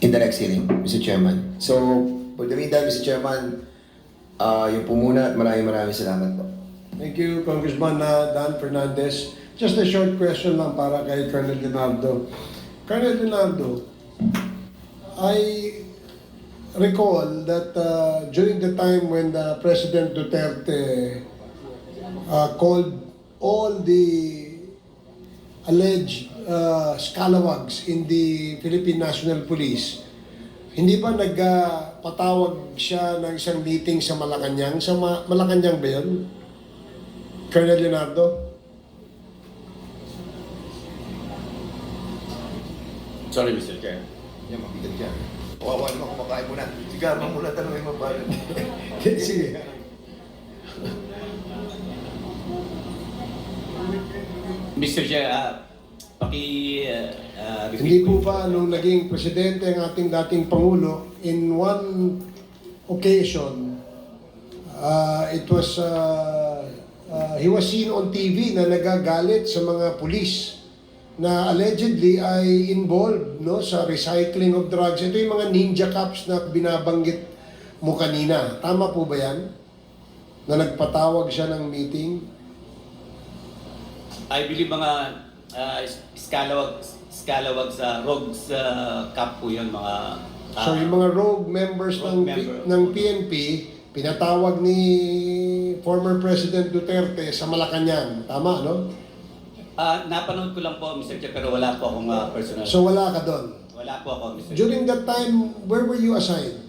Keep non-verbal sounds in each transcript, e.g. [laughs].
in the next hearing, Mr. Chairman. So, for the meantime, Mr. Chairman, uh, yun po muna at maraming maraming salamat po. Thank you, Congressman uh, Dan Fernandez. Just a short question lang para kay Colonel Leonardo. Colonel Leonardo, I recall that uh, during the time when the President Duterte uh, called all the alleged uh, scalawags in the Philippine National Police, hindi ba nagpatawag siya ng isang meeting sa Malacanang? Sa Ma- Malacanang ba yun? Colonel Leonardo? Sorry, Mr. Chair. Yan, mabigat yan. Kawawa naman kumakain muna. Sigar mo muna tanongin mo pa. [laughs] Sige. Mr. Chair, ah, paki... ah, repeat Hindi po ba nung naging presidente ang ating dating Pangulo, in one occasion, uh, it was, uh, uh, he was seen on TV na nagagalit sa mga pulis na allegedly ay involved no, sa recycling of drugs. Ito yung mga ninja cops na binabanggit mo kanina. Tama po ba yan? Na nagpatawag siya ng meeting? I believe mga ah, scalawag, scalawag sa rogues uh, cup po yun, mga... ah, So yung mga rogue members rogue ng, P- member. ng PNP, pinatawag ni former President Duterte sa Malacanang. Tama, no? ah, napanood ko lang po, Mr. Chair, pero wala po akong ah, personal. So wala ka doon. wala po ako, Mr. Chair. During that time, where were you assigned?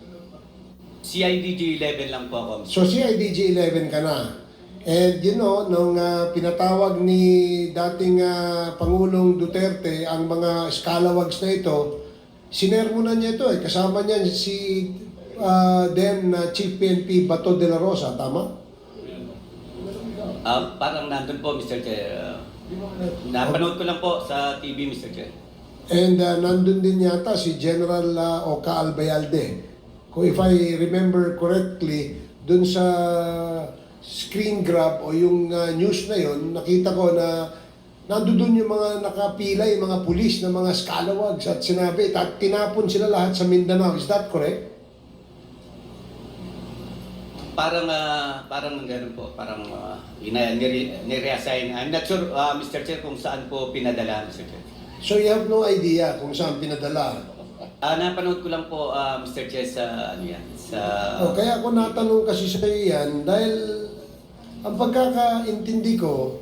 CIDG 11 lang po ako, Mr. So CIDG 11 ka na. And you know, nung ah, pinatawag ni dating ah, Pangulong Duterte ang mga scalawags na ito, sinermonan niya ito eh. Kasama niya si ah, then ah, Chief PNP Bato de la Rosa, tama? Ah, parang nandun po, Mr. Chair. Ah, napanood ko lang po sa TV, Mr. Chair. And uh, nandun din yata si General uh, Oka Albayalde. Kung if I remember correctly, dun sa screen grab o yung uh, news na yon, nakita ko na nandun dun yung mga nakapila, yung mga pulis na mga scalawags at sinabi, at tinapon sila lahat sa Mindanao. Is that correct? Parang, ah, parang ganun po, parang uh, ina, nire, nire-assign. I'm not sure, ah, Mr. Chair, kung saan po pinadala, Mr. Chair. So you have no idea kung saan pinadala. [laughs] Ah, napanood ko lang po, ah, Mr. Chair, sa, ano yan, sa... O, kaya ako natanong kasi sa iyo yan dahil ang pagkakaintindi ko,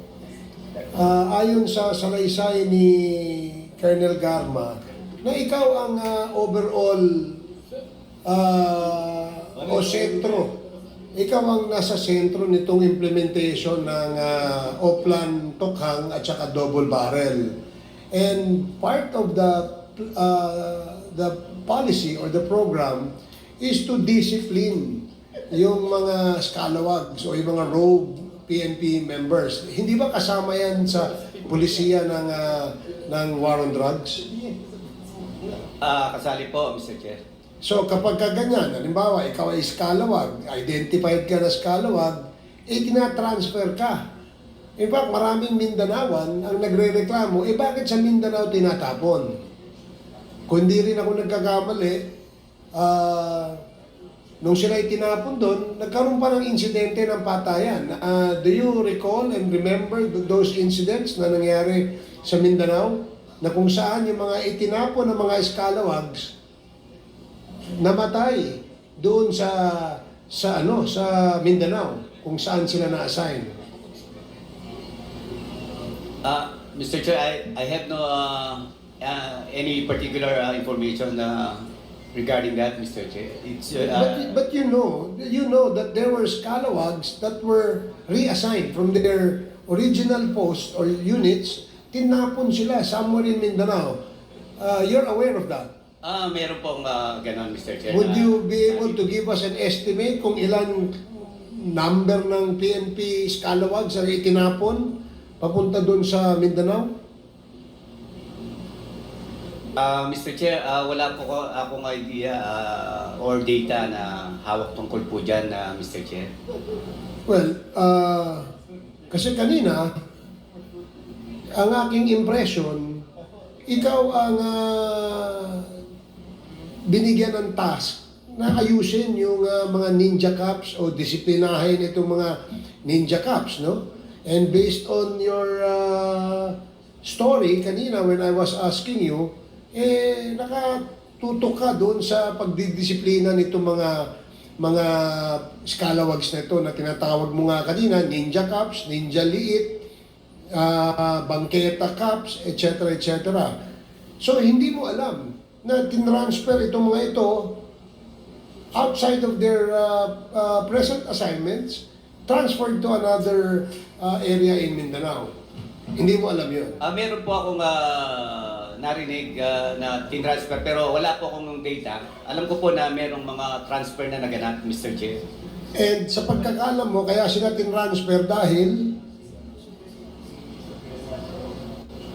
ah, ayon sa salaysay ni Colonel Garma, na ikaw ang ah, overall ah, o sentro. Ikaw ang nasa sentro nitong implementation ng ah, Oplan Tokhang at saka Double Barrel. And part of the uh, the policy or the program is to discipline yung mga scalawags o yung mga rogue PNP members. Hindi ba kasama yan sa pulisiya ng ah, ng war on drugs? Ah, kasali po, Mr. Chair. So kapag ka ganyan, halimbawa ikaw ay scalawag, identified ka na scalawag, eh tina-transfer ka. In fact, maraming Mindanawan ang nagre-reklamo, eh bakit sa Mindanao tinatapon? Kung di rin ako nagkakamali, ah, nung sila tinapon doon, nagkaroon pa ng insidente ng patayan. Ah, do you recall and remember th- those incidents na nangyari sa Mindanao? Na kung saan yung mga itinapon ng mga scalawags, namatay doon sa sa ano sa Mindanao kung saan sila na-assign. Ah, Mr. Chair, I, I have no uh, uh, any particular uh, information uh, regarding that, Mr. Chair. It's uh, But, but you know, you know that there were scalawags that were reassigned from their original post or units, tinapon sila somewhere in Mindanao. Uh, you're aware of that. ah, meron pong uh, ganon, Mr. Chair. Would na- you be able to give us an estimate kung ilang number ng PNP scalawags ang itinapon papunta doon sa Mindanao? Ah, Mr. Chair, ah, wala po ko akong idea ah, or data na hawak tungkol po dyan, na Mr. Chair. Well, uh, kasi kanina, ang aking impression, ikaw ang uh, binigyan ng task na ayusin yung ah, mga ninja cops o disiplinahin itong mga ninja cops, no? And based on your ah, story kanina when I was asking you, eh, nakatutok ka doon sa pagdidisiplina nitong mga mga scalawags na ito na tinatawag mo nga kanina, ninja cops, ninja liit, ah, bangketa cups, etc. etc. So hindi mo alam na tinransfer itong mga ito outside of their uh, uh, present assignments, transferred to another uh, area in Mindanao. Hindi mo alam yun. Ah, meron po akong ah, narinig ah, na tinransfer pero wala po akong data. Alam ko po na merong mga transfer na naganap, Mr. Chair. And sa pagkakalam mo, kaya sila tinransfer dahil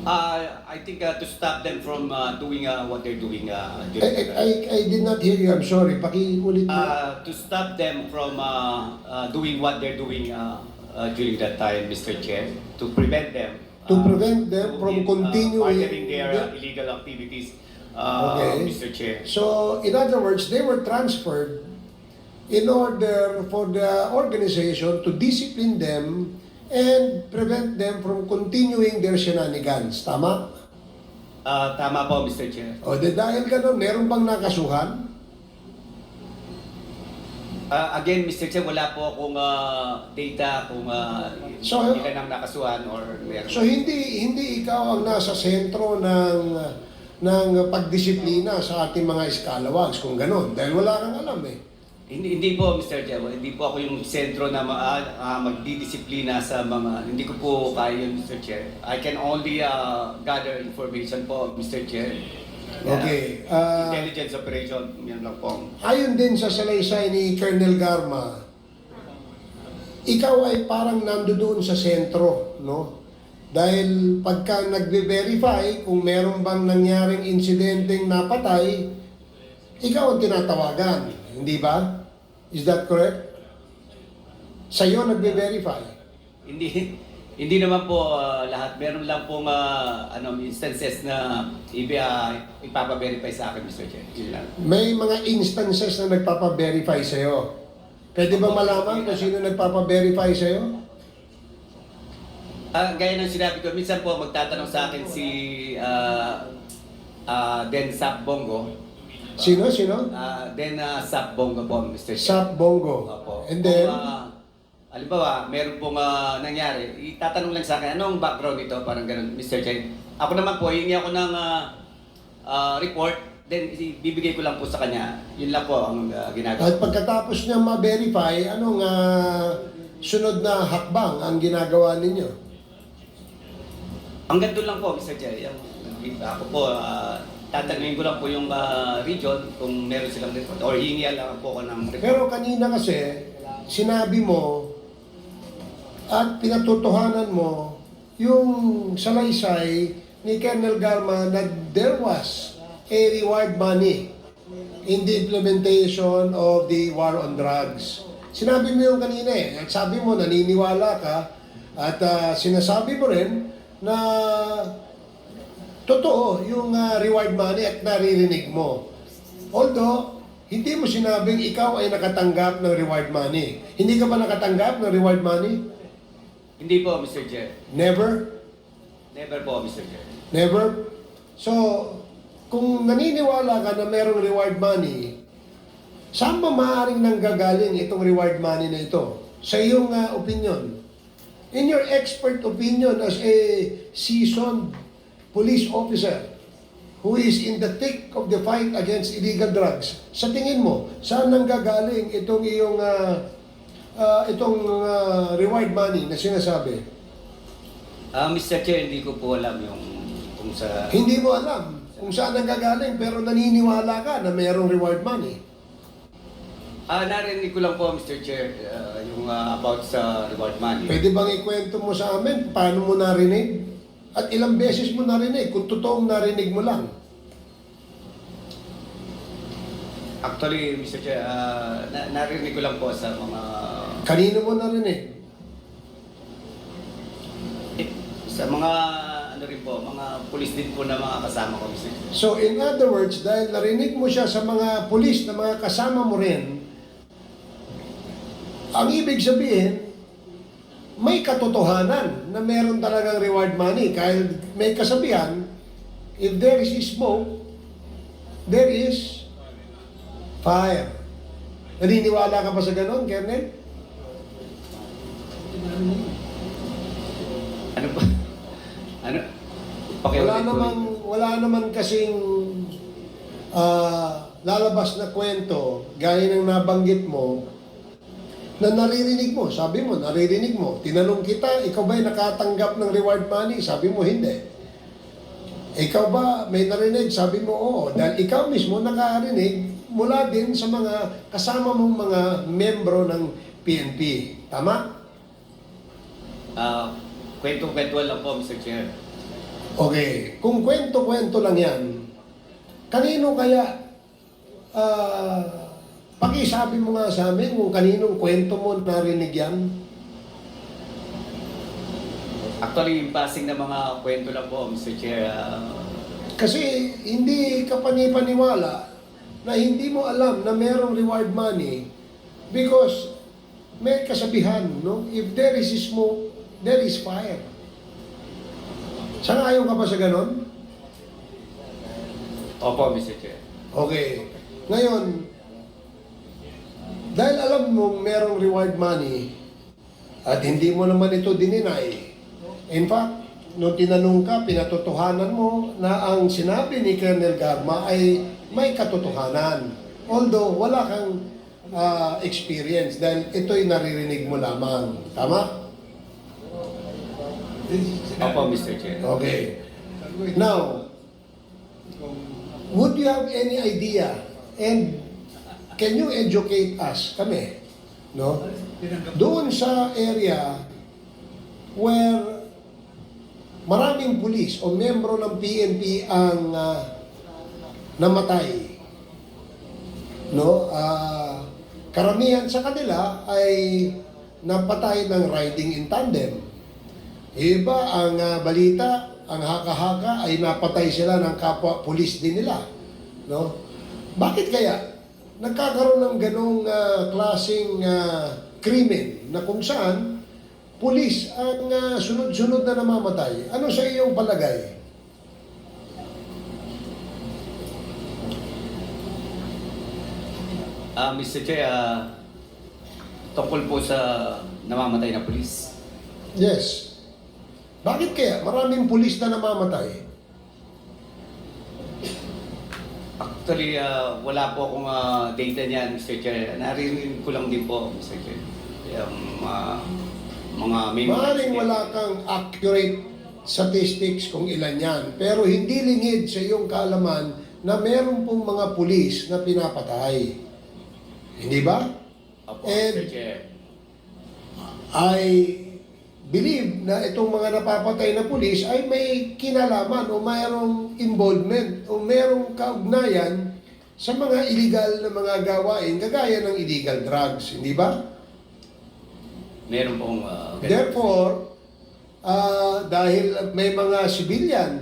Ah, I think ah, to stop them from ah, doing ah, what they're doing ah, I, I, I, I did not hear you. I'm sorry. Pakiulit mo. Uh, to stop them from uh, uh, doing what they're doing uh, uh, during that time, Mr. Chair, to prevent them. To uh, prevent them from in, continuing Uh, partnering their uh, illegal activities, uh, Okay. Mr. Chair. So, in other words, they were transferred in order for the organization to discipline them and prevent them from continuing their shenanigans. Tama? Uh, tama po, Mr. Chair. O de dahil ganun, meron bang nakasuhan? Uh, again, Mr. Chair, wala po akong uh, data kung uh, So- ilan ang nakasuhan or meron. So hindi hindi ikaw ang nasa sentro ng ng pagdisiplina sa ating mga scalawags kung ganun dahil wala kang alam eh. Hindi, hindi po, Mr. Chair. Hindi po ako yung sentro na ma- ah, magdidisiplina sa mga... Hindi ko po kaya yun, Mr. Chair. I can only ah, gather information po, Mr. Chair. Okay. ah, Intelligence operation, yan lang po. Ayon din sa salaysay ni Colonel Garma, ikaw ay parang nandoon sa sentro, no? Dahil pagka nagbe-verify kung meron bang nangyaring insidenteng napatay, ikaw ang tinatawagan, hindi ba? Is that correct? Sa'yo nagbe-verify. Hindi hindi naman po ah, lahat. Meron lang pong ah, ano, instances na ibi, ah, ipapa-verify sa akin, Mr. Chair. Yun lang. May mga instances na nagpapa-verify sa'yo. Pwede ba malaman kung sino nagpapa-verify sa'yo? Ah, gaya ng sinabi ko, minsan po magtatanong sa akin si ah, ah, Den Sap Bongo. Sino? Sino? Ah, Den ah, Sap Bongo po, Mr. Chair. Sap Bongo. Opo. And then, Kung, ah, halimbawa, meron pong ah, nangyari, itatanong lang sa akin, anong background nito? Parang ganun, Mr. Chen. Ako naman po, hingi ako ng ah, ah, report, then bibigay ko lang po sa kanya. Yun lang po ang ah, ginagawa. At pagkatapos niya ma-verify, anong ah, sunod na hakbang ang ginagawa ninyo? Hanggang doon lang po, Mr. Chen. Ako po, ah, tatanungin ko lang po yung ah, region kung meron silang report or hingi lang po ako ng report. Pero kanina kasi, sinabi mo at pinatotohanan mo yung salaysay ni Colonel Garma na there was a reward money in the implementation of the war on drugs. Sinabi mo yung kanina eh. At sabi mo, naniniwala ka at ah, sinasabi mo rin na totoo yung ah, reward money at naririnig mo. Although, hindi mo sinabing ikaw ay nakatanggap ng reward money. Hindi ka ba nakatanggap ng reward money? Hindi po, Mr. Chen. Never? Never po, Mr. Chen. Never? So, kung naniniwala ka na merong reward money, saan ba maaaring nanggagaling itong reward money na ito? Sa iyong ah, opinion. In your expert opinion as a seasoned police officer who is in the thick of the fight against illegal drugs, sa tingin mo, saan nanggagaling itong iyong ah, ah, itong ah, reward money na sinasabi? Ah, Mr. Chair, hindi ko po alam yung kung sa... Hindi mo alam kung saan nanggagaling pero naniniwala ka na mayroong reward money. Ah, narinig ko lang po, Mr. Chair, ah, yung ah, about sa reward money. Pwede bang ikwento mo sa amin paano mo narinig? At ilang beses mo narinig kung totoong narinig mo lang? Actually, Mr. Chair, ah, na- narinig ko lang po sa mga... Kanino mo narinig? eh, sa mga ano ano rin po, mga pulis din po na mga kasama ko, Mr. Chair. So in other words, dahil narinig mo siya sa mga pulis na mga kasama mo rin, ang ibig sabihin, may katotohanan na meron talagang reward money. Kahit may kasabihan, if there is smoke, there is fire. Naniniwala ka ba sa ganon, Kernel? Ano ba? Ano? Okay, Wala ulit naman, wala naman kasing ah, lalabas na kwento gaya ng nabanggit mo na naririnig mo. Sabi mo, naririnig mo. Tinanong kita, ikaw ba'y nakatanggap ng reward money? Sabi mo, hindi. Ikaw ba may narinig? Sabi mo, oo. Dahil ikaw mismo nakarinig mula din sa mga kasama mong mga membro ng PNP. Tama? Ah, kwento-kwentuhan lang po, Mr. Chair. Okay, kung kwento-kwento lang yan, kanino kaya, ah, pakisabi mo nga sa amin kung kaninong kwento mo narinig yan? Actually, yung passing na mga kwento lang po, Mr. Chair. ah, Kasi hindi ka panipaniwala na hindi mo alam na merong reward money because may kasabihan, no? If there is smoke, there is fire. Sangayon ka ba sa ganon? opo, Mr. Chair. Okay. Ngayon, dahil alam mong merong reward money at hindi mo naman ito dininay, in fact, nung tinanong ka, pinatotohanan mo na ang sinabi ni Colonel Garma ay may katotohanan. Although, wala kang ah, experience dahil ito'y naririnig mo lamang. Tama? Opo, Mr. Chair. Okay. Now, would you have any idea and can you educate us, kami, no? Doon sa area where maraming pulis o membro ng PNP ang ah, namatay. No? Ah, karamihan sa kanila ay napatay ng riding in tandem. Iba ang ah, balita, ang haka-haka ay napatay sila ng kapwa pulis din nila. No? Bakit kaya nagkakaroon ng ganong ah, klaseng ah, krimen na kung saan pulis ang ah, sunod-sunod na namamatay? Ano sa iyong palagay? Ah, Mr. Chair, ah, tungkol po sa namamatay na pulis. Yes. Bakit kaya maraming pulis na namamatay? Actually, ah, wala po akong ah, data niyan, Mr. Chair. Naririnig ko lang din po, Mr. Chair. Yung mga mga may Maaaring wala kang accurate statistics kung ilan yan. Pero hindi lingid sa iyong kaalaman na meron pong mga pulis na pinapatay. Hindi ba? Opo, And- Mr. Chair. I believe na itong mga napapatay na pulis ay may kinalaman o mayroong involvement o mayroong kaugnayan sa mga illegal na mga gawain kagaya ng illegal drugs. Hindi ba? Meron pong ganun. Therefore, ah, dahil may mga civilian,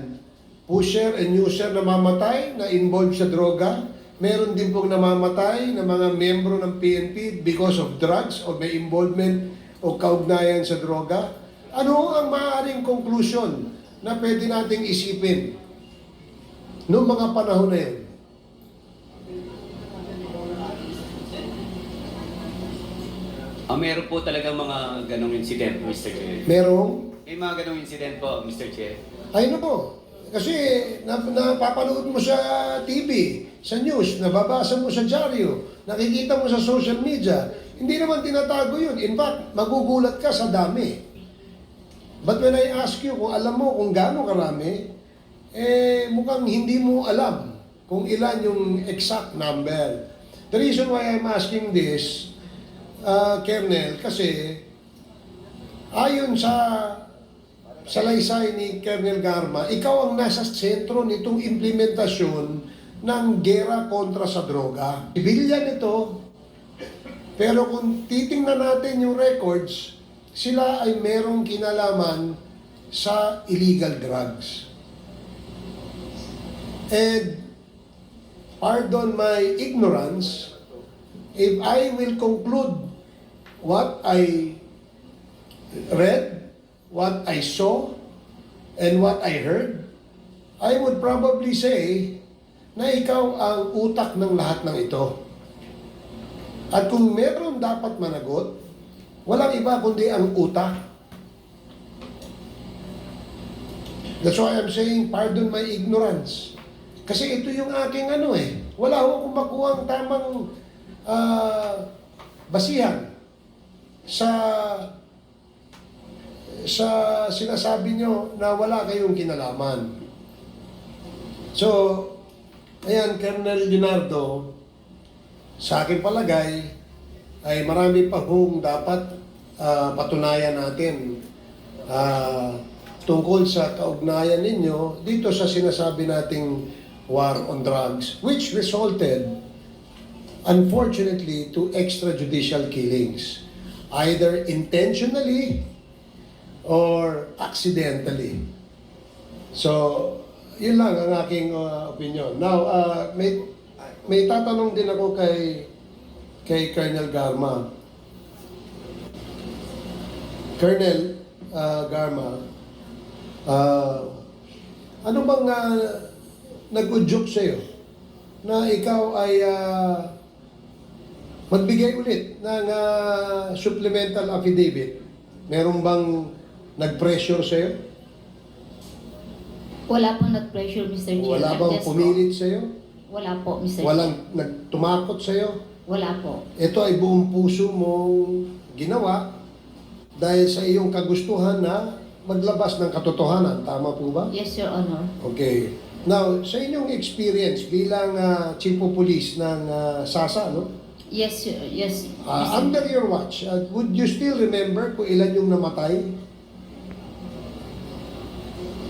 pusher and user na mamatay na involved sa droga, meron din pong namamatay na mga membro ng PNP because of drugs o may involvement o kaugnayan sa droga. Ano ang maaaring conclusion na pwede nating isipin noong mga panahon na yun? Ah, meron po talaga mga ganong incident, Mr. Chair. Merong May mga ganong incident po, Mr. Chair. I know. Kasi na, napapanood mo sa TV, sa news, nababasa mo sa dyaryo, nakikita mo sa social media. Hindi naman tinatago yun. In fact, magugulat ka sa dami. But when I ask you kung alam mo kung gaano karami, eh mukhang hindi mo alam kung ilan yung exact number. The reason why I'm asking this, uh, Kernel, kasi ayon sa salaysay ni Colonel Garma, ikaw ang nasa sentro nitong implementasyon ng gera kontra sa droga. Sibilyan ito, pero kung titingnan natin yung records, sila ay merong kinalaman sa illegal drugs. And pardon my ignorance if I will conclude what I read, what I saw, and what I heard, I would probably say na ikaw ang utak ng lahat ng ito. At kung meron dapat managot, walang iba kundi ang utak. That's why I'm saying, pardon my ignorance. Kasi ito yung aking ano eh. Wala ko akong makuha ang tamang ah, basihan sa sa sinasabi nyo na wala kayong kinalaman. So, ayan, Colonel Leonardo, sa aking palagay, ay marami pa hong dapat ah, patunayan natin ah, tungkol sa kaugnayan ninyo dito sa sinasabi nating war on drugs, which resulted, unfortunately, to extrajudicial killings, either intentionally or accidentally. So, yun lang ang aking uh, opinion. Now, uh, may may tatanong din ako kay kay Colonel Garma. Colonel uh, Garma, uh, ano bang uh, nag-udyok sa'yo na ikaw ay uh, magbigay ulit ng uh, supplemental affidavit? Meron bang nag-pressure sa'yo? Wala pong nag-pressure, Mr. Chair. Wala bang Yes po. pumilit sa'yo? Wala po, Mr. Chair. Walang nagtumakot sa'yo? Wala po. Ito ay buong puso mong ginawa dahil sa iyong kagustuhan na maglabas ng katotohanan. Tama po ba? Yes, Your Honor. Okay. Now, sa inyong experience bilang ah, chief of police ng ah, SASA, no? Yes, Your- yes. Ah, Mr. under your watch, ah, would you still remember kung ilan yung namatay?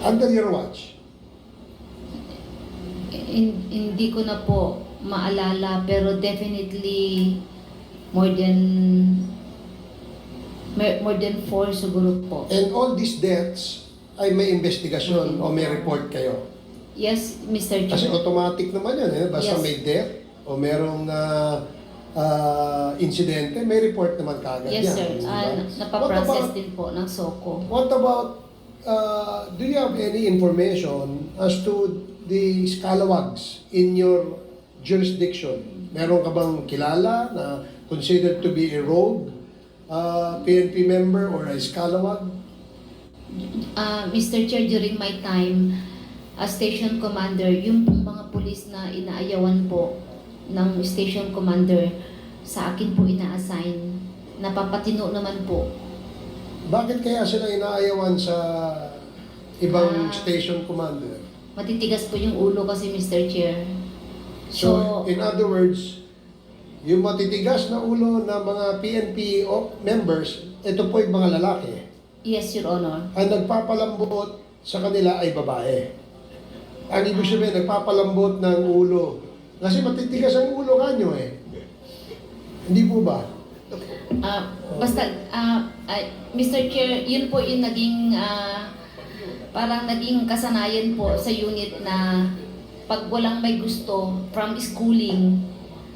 Under your watch. In- hindi ko na po maalala, pero definitely more than more than four siguro po. And all these deaths ay may investigasyon o may report kayo. Yes, Mr. Kasi Chair. automatic naman yan, eh? basta Yes. may death o merong ah, ah, insidente, may report naman kagad Yes, yan. sir. ba? Ah, What napaprocess about- din po ng SOCO. What about, uh, do you have any information as to the scalawags in your jurisdiction? Meron ka bang kilala na considered to be a rogue uh, PNP member or a scalawag? Ah, Mr. Chair, during my time as station commander, yung mga pulis na inaayawan po ng station commander sa akin po ina-assign. Napapatino naman po. Bakit kaya sila inaayawan sa ibang Ah. station commander? Matitigas po yung ulo kasi Mr. Chair. So, in other words, yung matitigas na ulo ng mga PNP o- members, ito po yung mga lalaki. yes, Your Honor. Ang nagpapalambot sa kanila ay babae. Ang ibig sabihin, nagpapalambot ng ulo. Kasi matitigas ang ulo kanyo eh. Hindi po ba? Ah, basta, ah, ay, Mr. Chair, yun po yung naging, ah, parang naging kasanayan po sa unit na pag walang may gusto from schooling,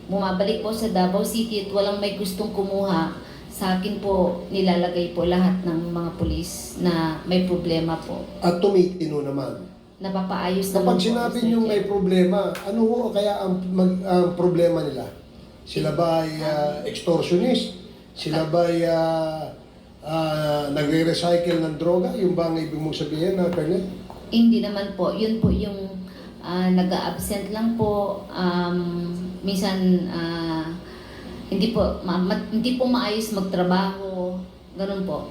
bumabalik po sa Davao City at walang may gustong kumuha, sa akin po nilalagay po lahat ng mga pulis na may problema po. At tumitino naman. Napapaayos naman Kapag po, sinabi Mr. Chair. may problema, ano ho kaya ang, mag- ang problema nila? Sila ba ay ah, extortionist? Sila ba ay ah, ah, nagre-recycle ng droga? Yung ba ang ibig mong sabihin na, Colonel? Hindi naman po. Yun po yung ah, nag-absent lang po. Um, minsan ah, hindi po ma- ma- hindi po maayos magtrabaho. Ganun po.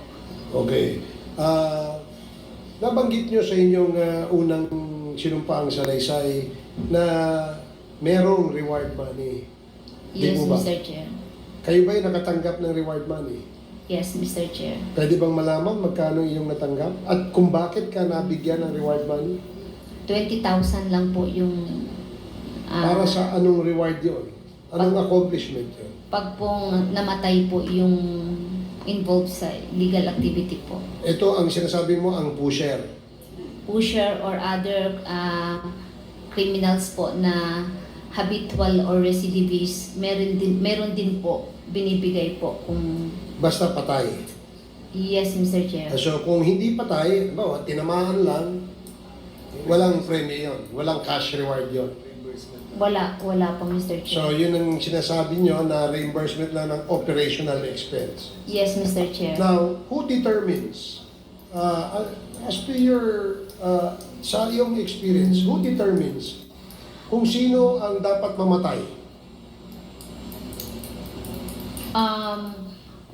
Okay. Ah, nabanggit nyo sa inyong ah, unang sinumpaang salaysay na merong reward money. Yes, ba? Mr. Chair. Kayo ba'y nakatanggap ng reward money? Yes, Mr. Chair. Pwede bang malaman magkano iyong natanggap? At kung bakit ka nabigyan ng reward money? 20,000 lang po yung ah, Para sa anong reward yon? Anong accomplishment yon? pag pong namatay po yung involved sa legal activity po. Ito ang sinasabi mo, ang pusher. Pusher or other ah, criminals po na habitual or recidivist, meron din, meron din po binibigay po kung Basta patay. yes, Mr. Chair. So kung hindi patay, bawa tinamaan lang, walang premyo yun. Walang cash reward yun. Wala, wala po, Mr. So Chair. yun ang sinasabi nyo na reimbursement lang ng operational expense. Yes, Mr. Chair. Now, who determines, uh, as to your, uh, sa iyong experience, who determines kung sino ang dapat mamatay? Um,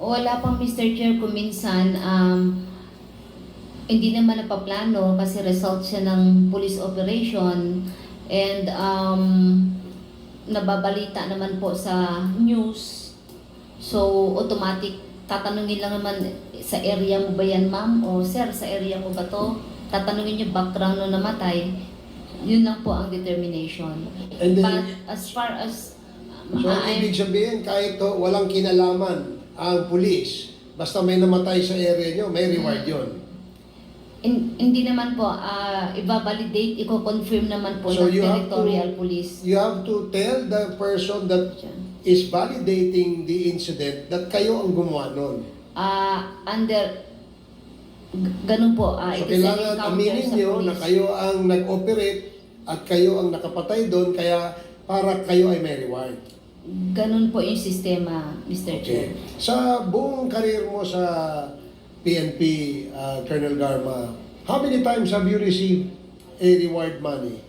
wala pang Mr. Chair kung minsan um, hindi naman napaplano kasi result siya ng police operation and um, nababalita naman po sa news. So, automatic, tatanungin lang naman sa area mo ba yan, ma'am? O sir, sa area mo ba to? Tatanungin yung background nung namatay. Yun lang po ang determination. And then- But as far as So, I'm- ibig sabihin, kahit to, walang kinalaman ang pulis, basta may namatay sa area nyo, may reward yun. In- hindi naman po, ah i-validate, i-confirm naman po So ng you have territorial to- police. You have to tell the person that is validating the incident that kayo ang gumawa nun. Ah, under, ganun po, ah So kailangan aminin nyo na kayo ang nag-operate at kayo ang nakapatay doon, kaya para kayo ay may reward. Ganun po yung sistema, Mr. Chair. Okay. Sa buong karir mo sa PNP, uh, Colonel Garma, how many times have you received a reward money?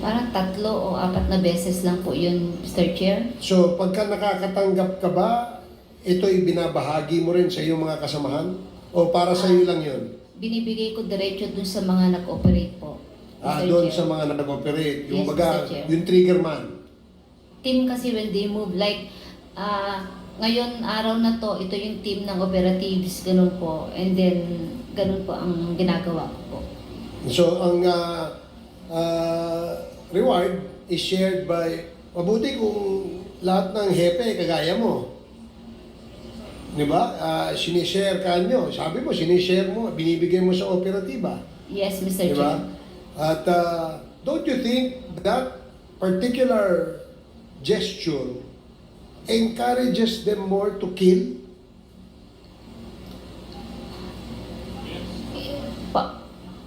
Parang tatlo o apat na beses lang po yun, Mr. Chair. So, pagka nakakatanggap ka ba, ito'y binabahagi mo rin sa iyong mga kasamahan? O para sa iyo lang yun? Binibigay ko diretso dun sa mga nag-operate po. Ah, doon sa mga nag-operate, yung Yes, baga, Mr. Chair. yung trigger man. team kasi when they move like ah ngayon araw na to ito yung team ng operatives ganun po and then ganun po ang ginagawa ko po So, ang ah, ah, reward is shared by, mabuti kung lahat ng hepe kagaya mo. Di ba? Ah, sinishare ka nyo. Sabi mo, sinishare mo, binibigay mo sa operatiba. yes Mr. Di ba? Chair At ah, don't you think that particular gesture encourages them more to kill? pa,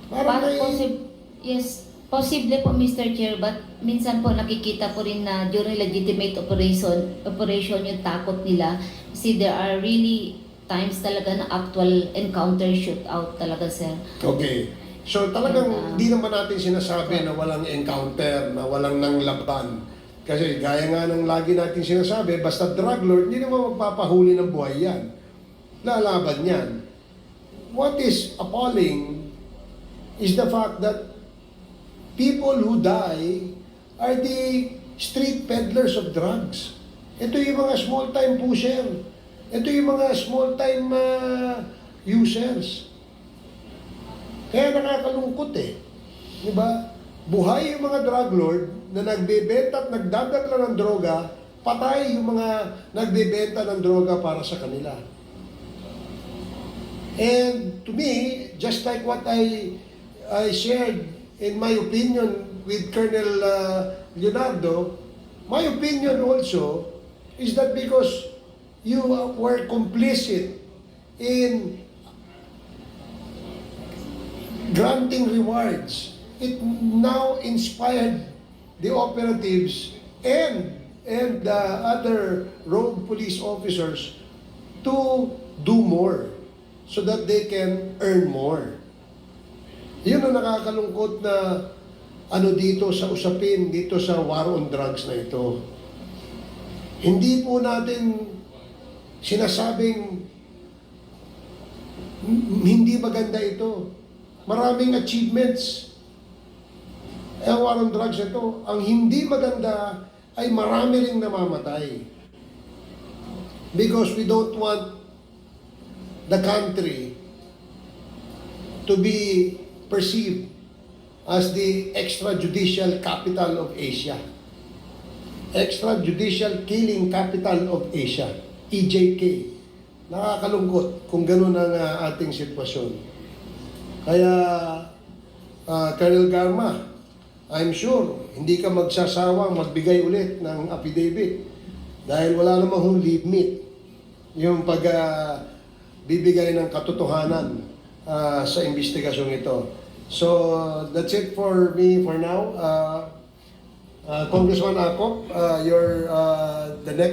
Parang pa- may- posib- yes posible po Mr. Chair but minsan po nakikita ko rin na during legitimate operation operation yung takot nila see there are really times talaga na actual encounter shootout talaga sir Okay. So talagang hindi naman natin sinasabi na walang encounter, na walang nanglaban. Kasi gaya nga ng lagi natin sinasabi, basta drug lord, hindi naman magpapahuli ng buhay yan. Lalaban yan. What is appalling is the fact that people who die are the street peddlers of drugs. Ito yung mga small-time pusher. Ito yung mga small-time ah, users. Kaya nakakalungkot eh. Di ba? Buhay yung mga drug lord na nagbebenta at nagdadagla ng droga, patay yung mga nagbebenta ng droga para sa kanila. And to me, just like what I I shared in my opinion with Colonel uh, Leonardo, my opinion also is that because you were complicit in granting rewards. It now inspired the operatives and and the other rogue police officers to do more so that they can earn more. Yun ang nakakalungkot na ano dito sa usapin, dito sa war on drugs na ito. Hindi po natin sinasabing "Hmm, hindi maganda ito. Maraming achievements. Eh, war on drugs ito. Ang hindi maganda ay marami ring namamatay. Because we don't want the country to be perceived as the extrajudicial capital of Asia. Extrajudicial Killing Capital of Asia, EJK. Nakakalungkot kung ganun ang ah, ating sitwasyon. Kaya, ah, Colonel Garma, I'm sure hindi ka magsasawang magbigay ulit ng affidavit dahil wala namang limit yung pag bibigay ng katotohanan ah, sa investigasyon ito. So, that's it for me for now. Uh, uh, Congressman Akop, uh, you're uh, the next